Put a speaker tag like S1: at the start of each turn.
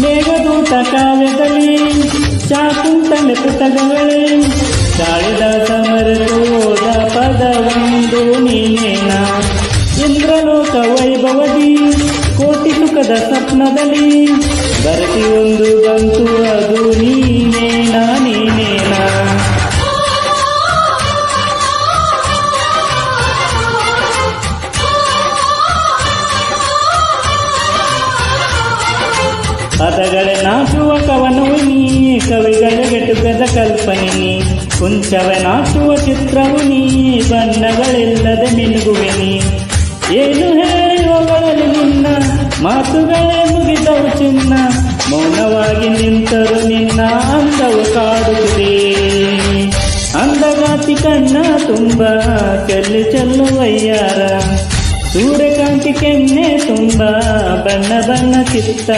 S1: ಮೇಘದೂತ ಕಾವ್ಯದಲ್ಲಿ ಶಾಕುಂತಲೆ ಪುಟಗಳೇ ಗಾಳಿದಾಸ ಮರೆತೋದ ಪದವೊಂದು ನೀನೇನ ಇಂದ್ರಲೋಕ ವೈಭವದಿ ಕೋಟಿ ಸುಖದ ಸ್ವಪ್ನದಲ್ಲಿ ಬರತಿ ಒಂದು ಬಂತು ಪದಗಳ ನಾಚುವ ಕವನವು ನೀ ಕವಿಗಳ ಗೆಟುಕದ ಕಲ್ಪನೆ ನೀ. ಕುಂಚವ ನಾಚುವ ಚಿತ್ರವು ನೀ. ಬಣ್ಣಗಳಿಲ್ಲದೆ ಮಿನುಗುವೆ ನೀ. ಏನು ಹೇಳಿ ಹೊಗಳಲು ನಿನ್ನ. ಮಾತುಗಳೇ ಮುಗಿದವು ಚಿನ್ನ. ಮೌನವಾಗಿ ನಿಂತರು ನಿನ್ನ ಅಂದವು ಕಾಡುತ್ತಿದೆ ಅಂದಗಾತಿ ಕಣ್ಣ ತುಂಬ. ಚೆಲ್ಲು ಚೆಲ್ಲುವಯ್ಯಾರ ಸೂರ್ಯಕಾಂತಿ ಕೆನ್ನೆ ತುಂಬ. ಬಣ್ಣ ಬಣ್ಣ ಚಿತ್ತ